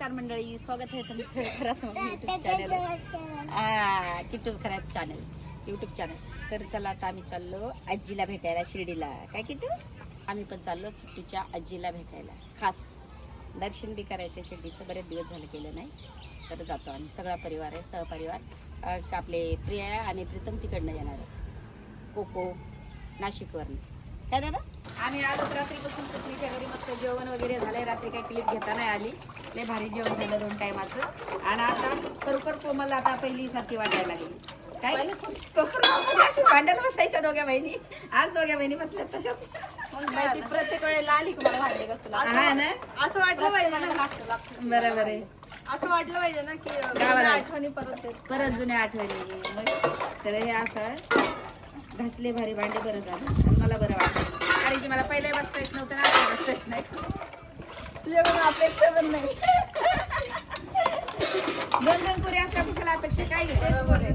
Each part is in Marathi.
नमस्कार मंडळी स्वागत आहे तुमचं खरात युट्यूब चॅनल हा Kitu Kharat channel YouTube channel तर चला आता आम्ही चाललो आजीला भेटायला शिर्डीला. काय किटू? आम्ही पण चाललो किटूच्या आजीला भेटायला. खास दर्शन बी करायचं शिर्डीचं बरेच दिवस झालं केलं नाही. तर जातो आम्ही. सगळा परिवार आहे सहपरिवार. आपले प्रिया आणि प्रीतम तिकडनं येणार आहे कोको नाशिकवरनं. काय दादा? आम्ही आज रात्रीपासून पत्नीच्या घरी मस्त जेवण वगैरे झालंय. रात्री काही क्लिप घेता नाही आली. लय भारी जेवण झालं दोन टायमाचं. आणि आता खरोखर कोमल आता पहिली सारखी वाटायला लागली. काय? अशी भांडायला बसायच्या दोघ्या बहिणी. आज दोघ्या बहिणी बसल्या तशाच. माहिती प्रत्येक वेळेला आली का मला भांडे हा ना? असं वाटलं पाहिजे ना? बरोबर आहे. असं वाटलं पाहिजे ना की गावाला. आठवणी परत परत जुन्या आठवणी. तर हे असं घासले भारी भांडे बरं झालं. मला बरं वाटलं. कारण की मला पहिले बसता येत नव्हतं ना बसता येत नाही. तुझ्याकडून अपेक्षा पण नाही. दोन दोन पुरी असल्या कशाला अपेक्षा? काय घ्यायचं बरोबर आहे.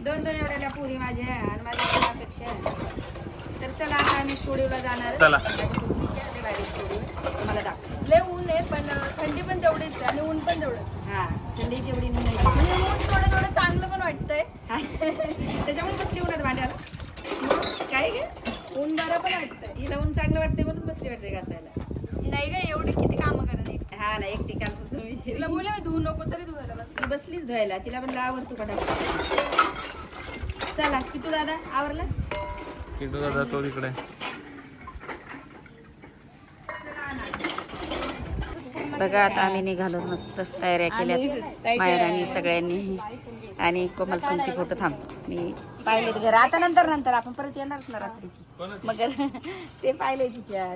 दोन दोन एवढ्याला पुरी माझ्या आणि माझ्या काय अपेक्षा आहे. तर चला आता आम्ही स्टुडिओला जाणार. चला. तुम्हाला दाखव लय ऊन आहे पण थंडी पण तेवढीच आणि ऊन पण तेवढंच हा थंडी जेवढी नाही. म्हणजे ऊन थोडं थोडं चांगलं पण वाटतंय. त्याच्यामुळे बसली उन्हात भांड्याला. काय गे? ऊन बरं पण वाटतंय. हिला ऊन चांगलं वाटते म्हणून बसली वाटते घासायला. नाही का एवढे किती कामं करा नाही हा ना एकटी कालपासून विषय. तिला बोलले मी धुवू नको तरी धुवायला बस ती बसलीच धुवायला. तिला म्हणलं आवर तू पटापट चला किटू दादा आवरला? किटू दादा तो तिकडे बघा आता आम्ही निघालो मस्त. तयाऱ्या केल्या मायरानी सगळ्यांनी. आणि कोमल सांगते फोटो थांब. मी पाहिले घर. आता नंतर नंतर. आपण परत येणारच ना रात्रीची. मगर ते पाहिले तिच्या?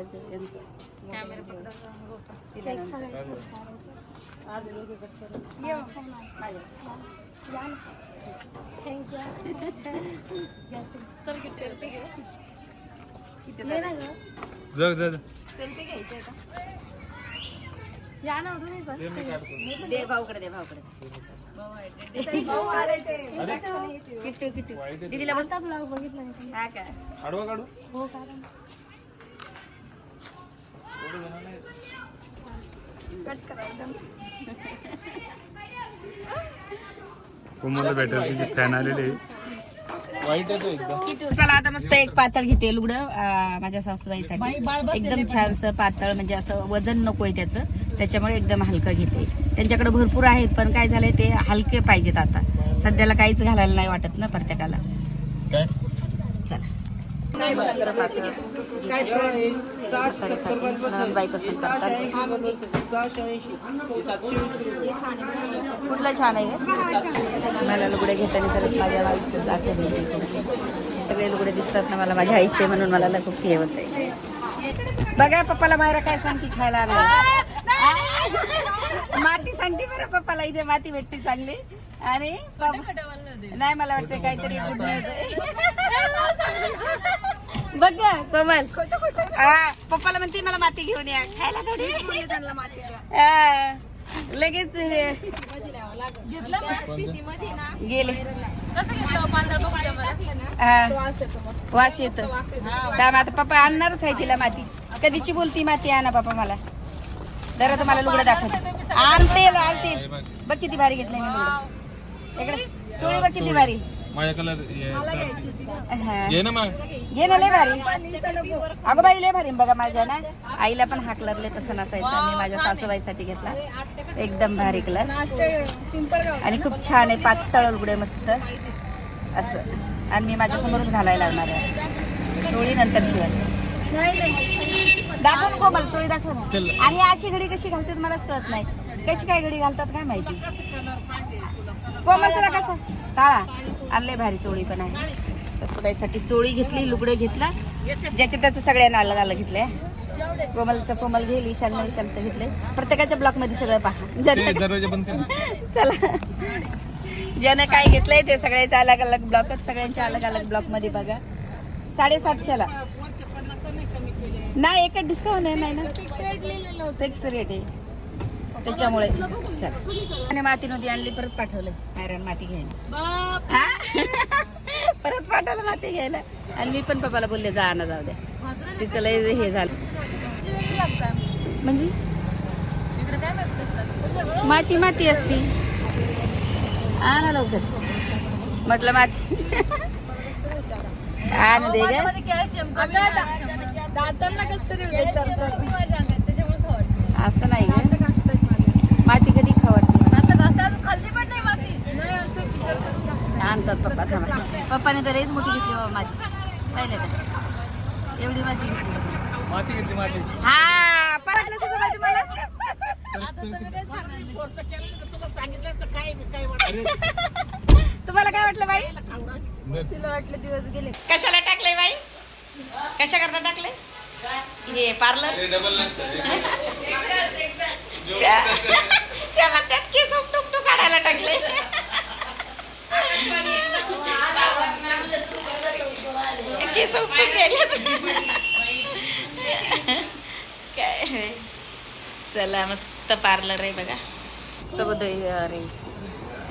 जग जग सेल्फी घ्यायची आहे का? या ना तुम्ही पण. दे भाऊकडे दे भाऊकडे. भाऊ मारायचे किट्टू किट्टू. दीदीला बोल ब्लॉग बघितला का? तुम्ही? हा का? आडवा काढू? हो कारण कट भेटेल तिची फॅन आलेली. वाईट येतो एकदा चला आता मस्त एक पातळ घेते लुगडं माझ्या सासूबाईसाठी. एकदम छानसं पातळ म्हणजे असं वजन नकोय त्याचं. त्याच्यामुळे एकदम हलकं घेते. त्यांच्याकडे भरपूर आहेत पण काय झालंय ते हलके पाहिजेत आता. सध्याला काहीच घालायला नाही वाटत ना प्रत्येकाला. काय? पसंत करतात. कुठला छान आहे का मला लुगडे घेताना तरच माझ्या आईची आठवण येते सगळे लुगडे दिसतात ना मला. माझ्या आईचे म्हणून मला खूप हे होत बघा पप्पाला मायरा काय सांगते खायला माती सांगते बरं पप्पाला. इथे माती भेटते चांगली. आणि पप्पा- नाही मला वाटतं काहीतरी गुड न्यूज आहे. बघ ना कोमल. पप्पाला म्हणते मला माती घेऊन या खायला थोडी. लगेच हे. गेले. वास येतो. येत आता पप्पा आणणारच आहे तिला माती. कधीची बोलती माती आणा पप्पा मला. जरा तुम्हाला लुगडं दाखवते. आणते आणते. बघ किती भारी घेतलंय मी लुगडं. इकडे. चोळी बघ किती भारी. माझ्या कलर मला घ्यायची होती ना. हा. ये ना मग. घे ना लय भारी. इथं नको. अगं बाई लय भारी. बघा माझ्या ना आईला पण हा कलर लय पसंत असायचा. मी माझ्या सासूबाईसाठी घेतला. एकदम भारी कलर आणि खूप छान आहे. पातळ उलगडे मस्त. असं. आणि मी माझ्या समोरच घालायला लागणार आहे. चोळी नंतर शिवाय. नाही नाही. दाखव कोमल चोळी दाखव. ना. आणि अशी घडी कशी घालतात मलाच कळत नाही. कशी काय घडी घालतात काय माहिती. कोमल तुला कसा काळा आणले भारी चोळी पण आहे. सासूबाईसाठी चोळी घेतली लुगडे घेतला. ज्याचे त्याचं सगळ्यांना अलग अलग घेतलंय. कोमलचं कोमल घेईल ईशान ईशानचं घेतले प्रत्येकाच्या ब्लॉकमध्ये सगळं पहा. चला. ज्यानं काय घेतलंय ते सगळ्याच्या अलग अलग ब्लॉकच सगळ्यांच्या अलग अलग ब्लॉकमध्ये बघा. साडेसातशेला. नाही एकच डिस्काउंट आहे नाही ना? फिक्स रेट आहे. त्याच्यामुळे. चला. आणि माती नदी आणली परत पाठवलं. आयरन माती घ्यायला. हा? परत पाठवलं माती घ्यायला. आणि मी पण पप्पाला बोलले जा ना जाऊ द्या तिचं लय हे झालं. म्हणजे? माती माती असती. आण लवकर. म्हटलं माती. आण दे दातांना कस तरी. असं नाही ग दात घासतायत माझे. माती कधी खावडते दात घासतात, खाल्ली पण नाही माती. नाही, असं विचार करून घासतात. आणतात पप्पा थांबा पप्पाने तर लईच मोठी घेतली बाबा माती पाहिलं का एवढी माती घेतली माती घेतली माती. हा पटलं सुद्धा माहिती मला आता तुम्ही काय सांगणार? तुम्हाला काय वाटलं बाई? तिला वाटलं दिवस गेले. कशाला टाकलंय बाई? कशा करता टाकले हे पार्लर त्या म्हणतात केस उपटुक टुक काढायला टाकले केस उपटून गेले काय चला मस्त पार्लर आहे बघा मस्त बदल अरे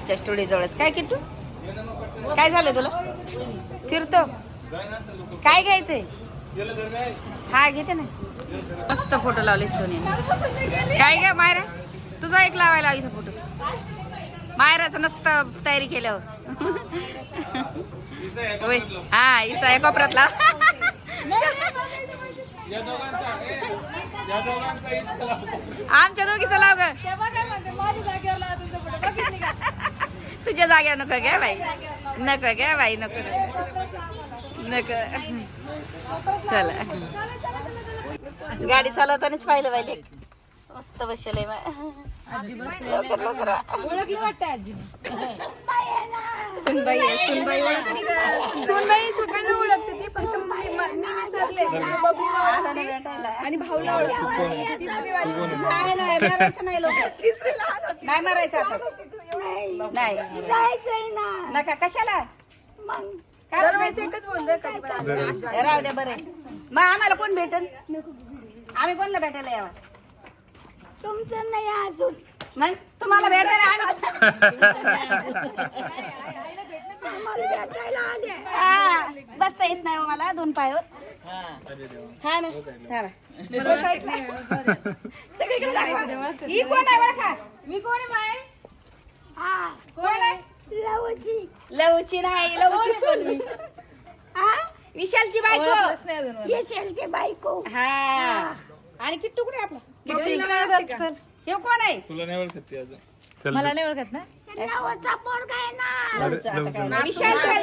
चष्टोडी जवळच काय किट्टू काय झालं तुला फिरतो काय घ्यायचंय हा घेते ना मस्त फोटो लावले सोनी काय ग मायरा तुझा एक लावायला इथं फोटो मायराचं नसतं तयारी केल्यावर हा हिचा आहे. कोपऱ्यातला आमच्या दोघीचं लाव ग. तुझ्या जागेवर नको घ्या बाई. नको घ्या बाई नको. नको. चला. गाडी चालवतानाच पाहिलं पाहिजे मस्त बसले. ओळखली वाटतं आजीने. सुनबाई सुनबाई ओळखली का? सोनबाई सगळ्यांना ओळखते ती फक्त मी मी विसरले. बबलीला आला ना ओळखते. भेटायला. आणि भाऊला ओळखते. तिसरी वाली. नाही नाही मारायचं नाही लोक. नाही मारायचं आता. नाही. नका कशाला? काय दरवेळेस एकच बोलतोय राहू द्या बरं मग आम्हाला कोण भेटल? आम्ही कोणला भेटायला यावं? तुमचं नाही अजून. मग तुम्हाला भेटायला आम्ही हा, बसता येत नाही हो मला दोन पायावर हा ना हा ना. बसायचं नाही. सगळीकडे दाखवा. ही कोण आहे ओळखा? मी कोण आहे माय कोण आहे? लवची. नाही लवची सून. हा? विशालची बायको. ओळखलंच नाही अजून मला. विशालची बायको. हा. आणि किट्टू कुठे आपला? बबलीला नाही ओळखत का? हे कोण आहे? तुला नाही ओळखत ती अजून. चल मला नाही ओळखत ना? लवचं आता काय नाही. विशालचं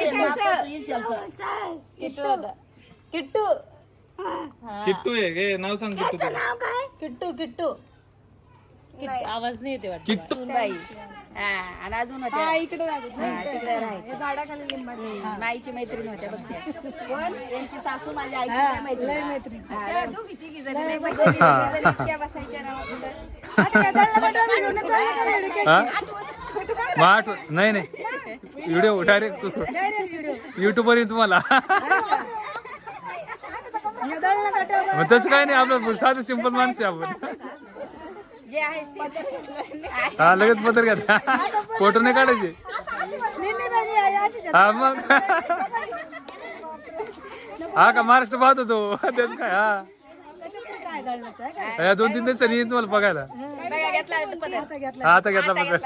विशालचं किट्टू किट्टू. आहे घे नाव सांग किट्टू. किट्टू किट्टू. किट्टू. आवाज नाही येते वाटतं किट्टू. हा आणि अजून होत्या. हा, इकडे. हा. झाडाखाली माईची मैत्रीण होत्या बघ त्या. सासू माझ्या आईची मैत्रीण. हा, इतक्या बसायच्या ना? हा? नाही नाही. व्हिडिओ डायरेक्ट युट्यूब वर येईल तुम्हाला. तसं काय नाही आपलं साधं सिंपल माणसं आहे आपण. जे आहे ते. हा लगेच पत्र घ्या फोटो नाही काढायचे. हा मग. हा का महाराष्ट्र पाहतो तो. तेच काय हा. या दोन तीन दिवसांनी येईन तुम्हाला बघायला. हा आता घेतला पत्र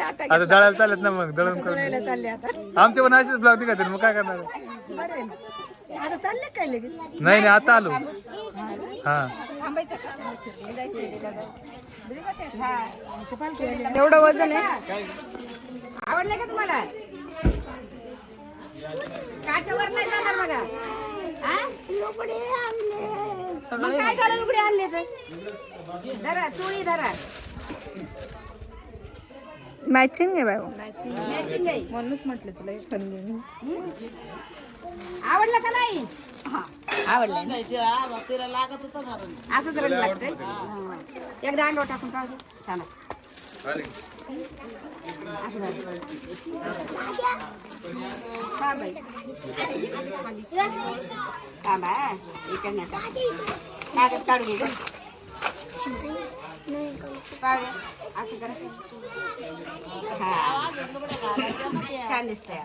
आता दळायला चालत ना मग दळण करून. आमचे पण असेच ब्लॉग निघाले मग काय करणार? नाही नाही आता आलो. हा. एवढं वजन आहे? आवडले का तुम्हाला? काठावर नाही जाणार बघा. काय झालं? लुगडे आणले तर? धरा चोळी धरा. मॅचिंग आहे बाबा मॅचिंग आहे म्हणूनच म्हटलं तुला एक पण घेऊन आवडलं का नाही आवडलं असंच रंग लागतंय हा. एकदा अंगावर टाकून पाहू छान आहे. असं झालं. हा बाई. थांबा, इकडनं टाक. कागद काढून घे गं. असं करा छान दिसतंय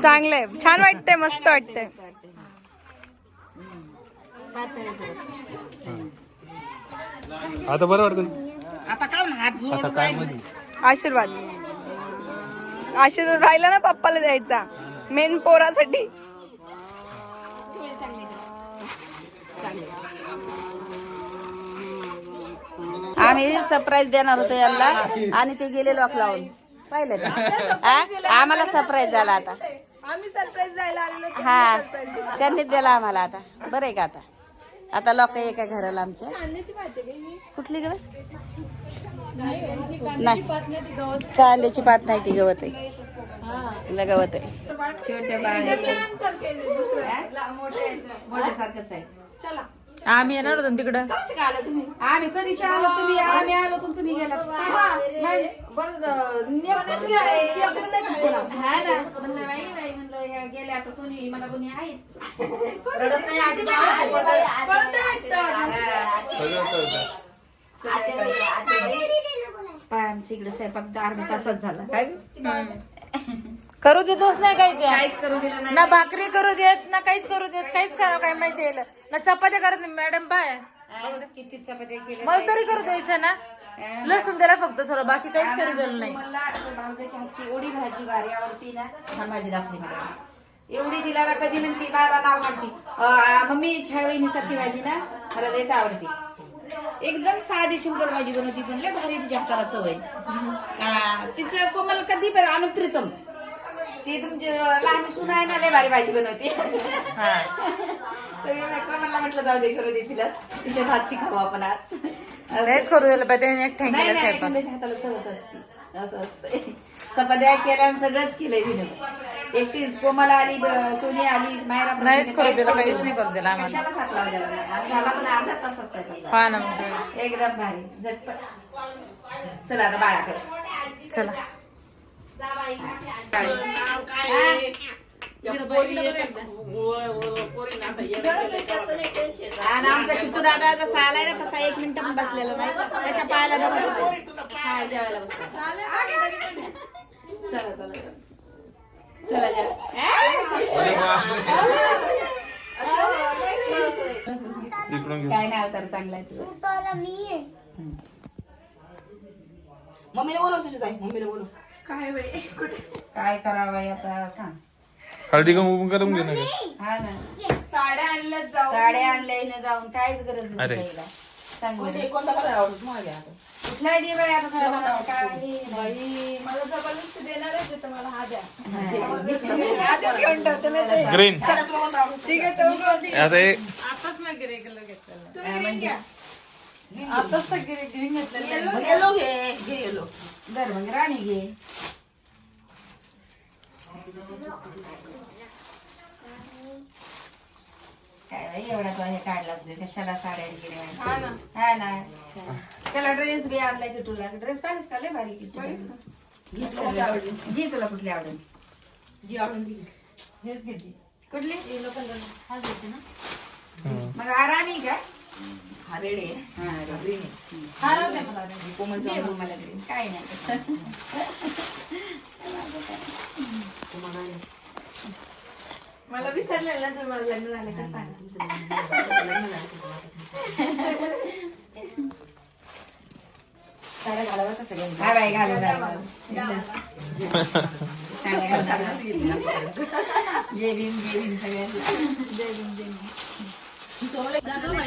चांगलंय. छान वाटतंय मस्त वाटतंय. आता बरं वाटतं ना? आता काय ना हात आता जोडून काय राहिली. मध्ये आशीर्वाद. आशीर्वाद राहिला ना पप्पाला द्यायचा. मेन पोरासाठी सगळे चांगले चांगले आम्ही सरप्राईज देणार होतो यांना. आणि ते गेले लॉक लावून. पाहिलं का? हा? आम्हाला सरप्राईज झाला आता. आम्ही सरप्राईज द्यायला आलेलो हा. त्यांनीच दिला आम्हाला आता. बरं आहे का आता? आता लोक आहे का घराला आमच्या. ही? कुठली ग? नाही कांद्याची पात नाही ती गवत आहे. तिला गवत दुसरं आहे. चला. आम्ही येणार होतो ना तिकडं. कशी काय आलं तुम्ही? आम्ही कधीच आलो तुम्ही आम्ही आलो तर तुम्ही गेला. हा ना. म्हणलं बाई बाई म्हणलं ह्या गेल्या आता सोनी मला कोणी आहेत? रडत नाही आधी पाय आमच्या इकडे स्वयंपाक अर्धा तासात झाला. काय करू देतच नाही काही ते? काहीच करू दिलं नाही. ना भाकरी करू देत ना काहीच करू देत काहीच करा काय माहिती आहे ना चपात्या करत नाही मॅडम बाय. किती चपात्या केल्या मला तरी करू द्यायचं ना. लसूण द्यायला फक्त सर्व बाकी काहीच करू दिलं नाही. मला भाऊजाच्या हातची एवढी भाजी भारी आवडती ना छान भाजी दाखली मला. एवढी तिला ना कधी म्हणती मला नाव काढती अं, मम्मी छावईनी सारखी भाजी ना मला लयच आवडते. एकदम साधी सिंपल भाजी बनवती पण लय भारी तिच्या हाताला चव आहे. हा, तिचं कोमल कधी पण आणून प्रीतम ती तुमची लहान सून आहे ना लय भारी भाजी बनवते. कोमलला म्हटलं जाऊ दे करू दे तिला. तिच्याच हातची खाऊ आपण आज. करू दिलं पाहिजे हाताला चवच असते. असं असतंय चपात्या केल्या आणि सगळंच केलंय तिने. एकटीच कोमल आली सोनी आली मायरा नाहीच करू काहीच दिलं नाही करू दिलं आम्हाला. हात लावला झाला पण अर्धा हा ना मग. एकदम भारी. झटपट. चला आता बाळाकडे. चला. आणि आमचा किट्टू दादा जसा आलाय ना तसा एक मिनिट पण बसलेला नाही. त्याच्या पायाला दमत नाही हा जेवायला बसतो चला चला काय नाही. अवतार चांगला आहे तुझा. मम्मीला बोलव तुझ्या जाई मम्मीला बोलव. काय बाई? कुठे? काय करावं आता? सांग. हळदी कुंकू करून घे ना ग. हा ना साड्या आणल्यात जाऊ साड्या आणल्या हिनं जाऊन काहीच गरज नाही अरे. घ्यायला. सांग बरं. कुठलाही दे बाई आता तुला काय हे नाही. बाई मला जबरदस्ती देणारच आहे तर मला हा द्या हा. आधीच घेऊन ठेवते ना ते ग्रीन ठीक आहे तो. आता हे आताच गिरे कलर घेतलेलं तुम्ही green घ्या. आताच तर गिरे ग्रीन घेतलेलं मग येलो घे घे येलो दर मग राणी घे एवढा तो हे काढलाच गे कशाला साड्या वगैरे हा ना. त्याला ड्रेस बी आणलाय तुला ड्रेस पाहिजेस का लय भारी किटू घे तुला कुठली आवडेल हेच घेते कुठली येलो कलर हा घेते ना मग आराणी का हा रेड आहे हा ग्रीन आहे हा मला कोमल मला ग्रीन काय नाही मला विसरलेलं ना तुम्हाला लग्न झालं का सांग. साड्या घालावं का सगळ्यांनी? हा बाई घालून घालून साड्या घालून. जय भीम जय भीम सगळ्यांना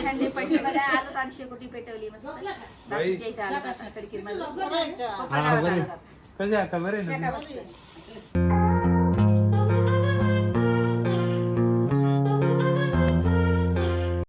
थंडी पडली मला. आलो तर शेकोटी पेटवली मस्त. दादाच्या इथे आलो तर खडकीमध्ये. हा बरे. कसे का बरे ना? बसलं.